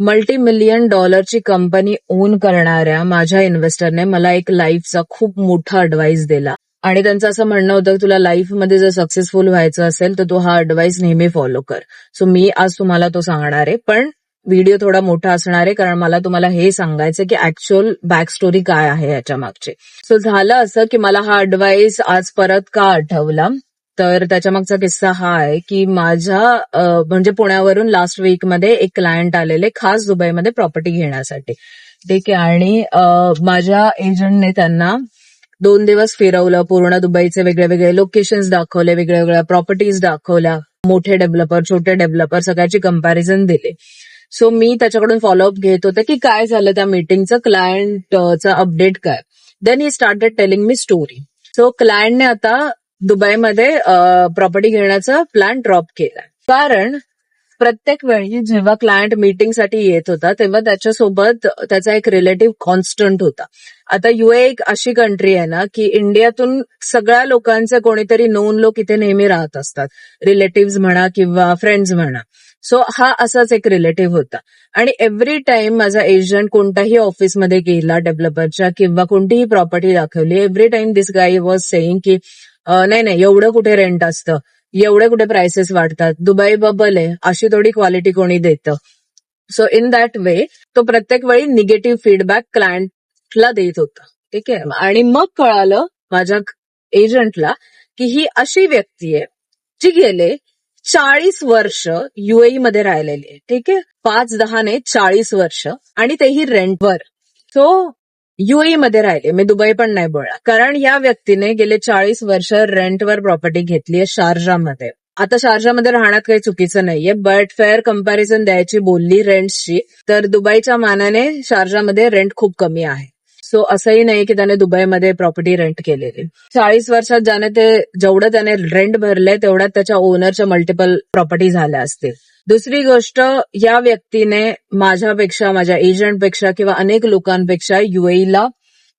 Multi million डॉलरची company own करणाऱ्या माझ्या इन्व्हेस्टरने मला एक लाईफचा खूप मोठा अडवाईस दिला. आणि त्यांचं असं म्हणणं होतं की तुला लाईफमध्ये जर सक्सेसफुल व्हायचं असेल तर तू हा अडवाईस नेहमी फॉलो कर. सो मी आज तुम्हाला तो सांगणार आहे. पण व्हिडिओ थोडा मोठा असणार आहे कारण मला तुम्हाला हे सांगायचं की ऍक्च्युअल बॅक स्टोरी काय आहे याच्या मागची. सो झालं असं की मला हा अडवाईस आज परत का आठवला? तर त्याच्या मागचा किस्सा हा आहे की माझ्या म्हणजे पुण्यावरून लास्ट वीकमध्ये एक क्लायंट आलेले खास दुबईमध्ये प्रॉपर्टी घेण्यासाठी. ठीक आहे आणि माझ्या एजंटने त्यांना दोन दिवस फिरवलं पूर्ण दुबईचे वेगळे वेगळे लोकेशन्स दाखवले वेगळ्या वेगळ्या प्रॉपर्टीज दाखवल्या मोठे डेव्हलपर छोटे डेव्हलपर सगळ्याची कंपॅरिझन दिली. सो मी त्याच्याकडून फॉलोअप घेत होते की काय झालं त्या मीटिंगचं क्लायंटचं अपडेट काय. Then he started telling me story so क्लायंटने आता दुबईमध्ये प्रॉपर्टी घेण्याचा प्लॅन ड्रॉप केला कारण प्रत्येक वेळी जेव्हा क्लायंट मीटिंगसाठी येत होता तेव्हा त्याच्यासोबत त्याचा एक रिलेटिव्ह कॉन्स्टंट होता. आता युए एक अशी कंट्री आहे ना की इंडियातून सगळ्या लोकांचे कोणीतरी नोन लोक इथे नेहमी राहत असतात. रिलेटिव्ह म्हणा किंवा फ्रेंड्स म्हणा. सो हा असाच एक रिलेटिव्ह होता. आणि एव्हरी टाइम माझा एजंट कोणत्याही ऑफिसमध्ये गेला डेव्हलपरच्या किंवा कोणतीही प्रॉपर्टी दाखवली every time this guy was saying की नाही नाही एवढं कुठे रेंट असतं? एवढे कुठे प्राइसेस वाढतात? दुबई बबल आहे अशी थोडी क्वालिटी कोणी देतं? सो इन दॅट वे तो प्रत्येक वेळी निगेटिव्ह फीडबॅक क्लायंटला देत होता. ठीक आहे? आणि मग कळालं माझ्या एजंटला की ही अशी व्यक्ती आहे जी गेले चाळीस वर्ष युएई मध्ये राहिलेली आहे. ठीक आहे? पाच दहा ने चाळीस वर्ष. आणि तेही रेंटवर सो युएई मध्ये राहिले. मी दुबई पण नाही बोलणार. कारण या व्यक्तीने गेले चाळीस वर्ष रेंटवर प्रॉपर्टी घेतली आहे शारजामध्ये. आता शारजामध्ये राहण्यात काही चुकीचं नाहीये बट फेअर कंपॅरिझन द्यायची बोलली रेंटची तर दुबईच्या मानाने शारजामध्ये रेंट खूप कमी आहे. सो असंही नाही की त्याने दुबईमध्ये प्रॉपर्टी रेंट केलेली. चाळीस वर्षात ज्याने ते जेवढं त्याने रेंट भरले तेवढ्यात त्याच्या ओनरच्या मल्टिपल प्रॉपर्टी झाल्या असतील. दुसरी गोष्ट या व्यक्तीने माझ्यापेक्षा माझ्या एजंटपेक्षा किंवा अनेक लोकांपेक्षा युएईला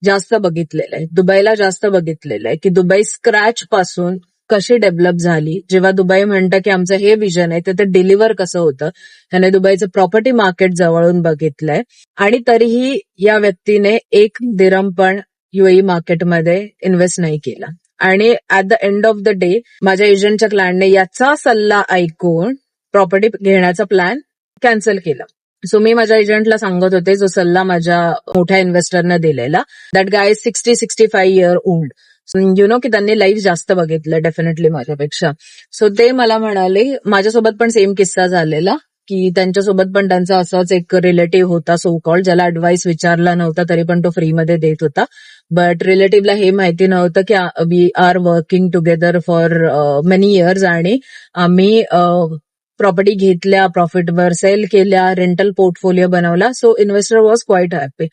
जास्त बघितलेलं आहे. दुबईला जास्त बघितलेलं आहे. की दुबई स्क्रॅच पासून कशी डेव्हलप झाली? जेव्हा दुबई म्हणतं की आमचं हे विजन आहे ते डिलिव्हर कसं होतं? त्याने दुबईचं प्रॉपर्टी मार्केट जवळून बघितलंय. आणि तरीही या व्यक्तीने एक दिरम पण युएई मार्केटमध्ये इन्व्हेस्ट नाही केला. आणि at the end of the day माझ्या एजंटच्या क्लायंटने याचा सल्ला ऐकून प्रॉपर्टी घेण्याचा प्लॅन कॅन्सल केला. सो मी माझ्या एजंटला सांगत होते जो सल्ला माझ्या मोठ्या इन्व्हेस्टरने दिलेला that guy sixty sixty five year old you know की त्यांनी लाईफ जास्त बघितलं डेफिनेटली माझ्यापेक्षा. सो ते मला म्हणाले माझ्यासोबत पण सेम किस्सा झालेला की त्यांच्यासोबत पण त्यांचा असाच एक रिलेटिव्ह होता सो कॉल ज्याला ऍडवाइस विचारला नव्हता तरी पण तो फ्रीमध्ये देत होता. बट रिलेटिव्हला हे माहिती नव्हतं की we are working together for many years आणि आम्ही uh, प्रॉपर्टी घेतल्या प्रॉफिटवर सेल केल्या रेंटल पोर्टफोलिओ बनवला. So investor was quite happy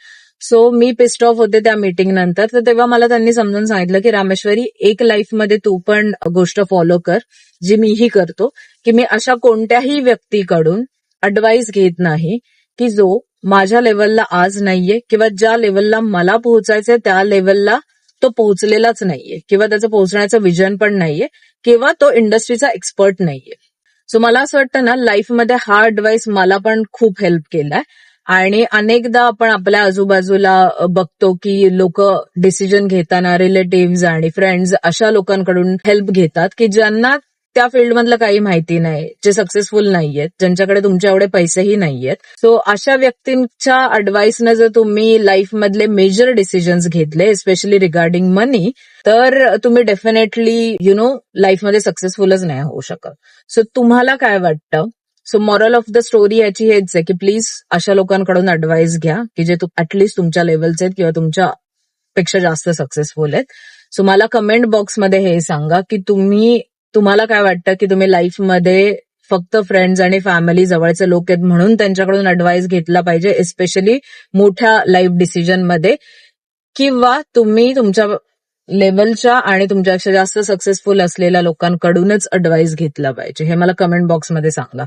so me pissed off होते त्या मीटिंग नंतर. तर तेव्हा मला त्यांनी समजून सांगितलं की रामेश्वरी एक लाईफमध्ये तू पण गोष्ट फॉलो कर जी मीही करतो की मी अशा कोणत्याही व्यक्तीकडून अडवाईस घेत नाही की जो माझ्या लेवलला आज नाहीये किंवा ज्या लेवलला मला पोहोचायचंय त्या लेवलला तो पोहोचलेलाच नाहीये किंवा त्याचं पोहोचण्याचं विजन पण नाहीये किंवा तो इंडस्ट्रीचा एक्सपर्ट नाहीये. सो मला असं वाटतं ना लाईफमध्ये हा अडवाईस मला पण खूप हेल्प केलाय. आणि अनेकदा आपण आपल्या आजूबाजूला बघतो की लोक डिसिजन घेताना रिलेटिव्ह आणि फ्रेंड्स अशा लोकांकडून हेल्प घेतात की ज्यांना त्या फील्डमधलं काही माहिती नाही जे सक्सेसफुल नाहीयेत ज्यांच्याकडे तुमच्या एवढे पैसेही नाहीयेत. सो अशा व्यक्तींच्या अडवाईसनं जर तुम्ही लाईफ मधले मेजर डिसिजन्स घेतले स्पेशली रिगार्डिंग मनी तर तुम्ही डेफिनेटली यु नो लाईफमध्ये सक्सेसफुलच नाही होऊ शकत. सो तुम्हाला काय वाटतं? So moral of the story याची हेच आहे की प्लीज अशा लोकांकडून अडवाईस घ्या की जे ऍटलिस्ट तुमच्या लेवलचे आहेत किंवा तुमच्या पेक्षा जास्त सक्सेसफुल आहेत. सो मला कमेंट बॉक्समध्ये हे सांगा की तुम्ही तुम्हाला काय वाटतं की तुम्ही लाईफमध्ये फक्त फ्रेंड्स आणि फॅमिली जवळचे लोक आहेत म्हणून त्यांच्याकडून अडवाईस घेतला पाहिजे एस्पेशली मोठ्या लाईफ डिसिजनमध्ये किंवा तुम्ही तुमच्या लेवलच्या आणि तुमच्यापेक्षा जास्त सक्सेसफुल असलेल्या लोकांकडूनच अडवाईस घेतला पाहिजे? हे मला कमेंट बॉक्समध्ये सांगा.